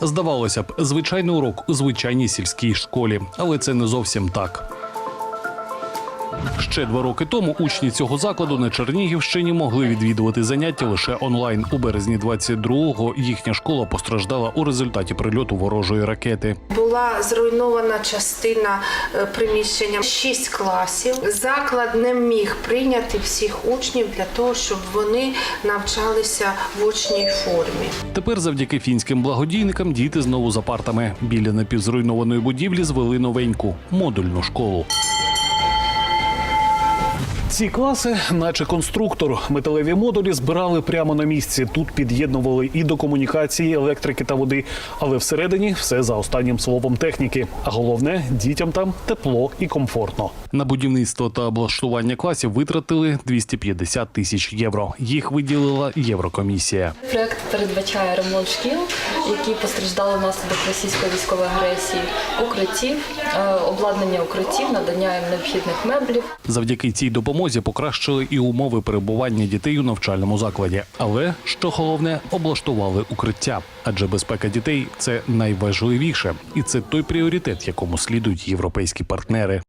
Здавалося б, звичайний урок у звичайній сільській школі, але це не зовсім так. Ще два роки тому учні цього закладу на Чернігівщині могли відвідувати заняття лише онлайн. У березні 22-го їхня школа постраждала у результаті прильоту ворожої ракети. Була зруйнована частина е, приміщення, шість класів. Заклад не міг прийняти всіх учнів для того, щоб вони навчалися в очній формі. Тепер, завдяки фінським благодійникам, діти знову за партами. Біля напівзруйнованої будівлі звели новеньку модульну школу. Ці класи, наче конструктор, металеві модулі збирали прямо на місці. Тут під'єднували і до комунікації, електрики та води. Але всередині все за останнім словом техніки. А головне, дітям там тепло і комфортно. На будівництво та облаштування класів витратили 250 тисяч євро. Їх виділила Єврокомісія. Проект передбачає ремонт шкіл, які постраждали внаслідок російської військової агресії, укриттів, обладнання укриттів, надання їм необхідних меблів. Завдяки цій допомозі покращили і умови перебування дітей у навчальному закладі. Але що головне, облаштували укриття. Адже безпека дітей це найважливіше, і це той пріоритет, якому слідують європейські партнери.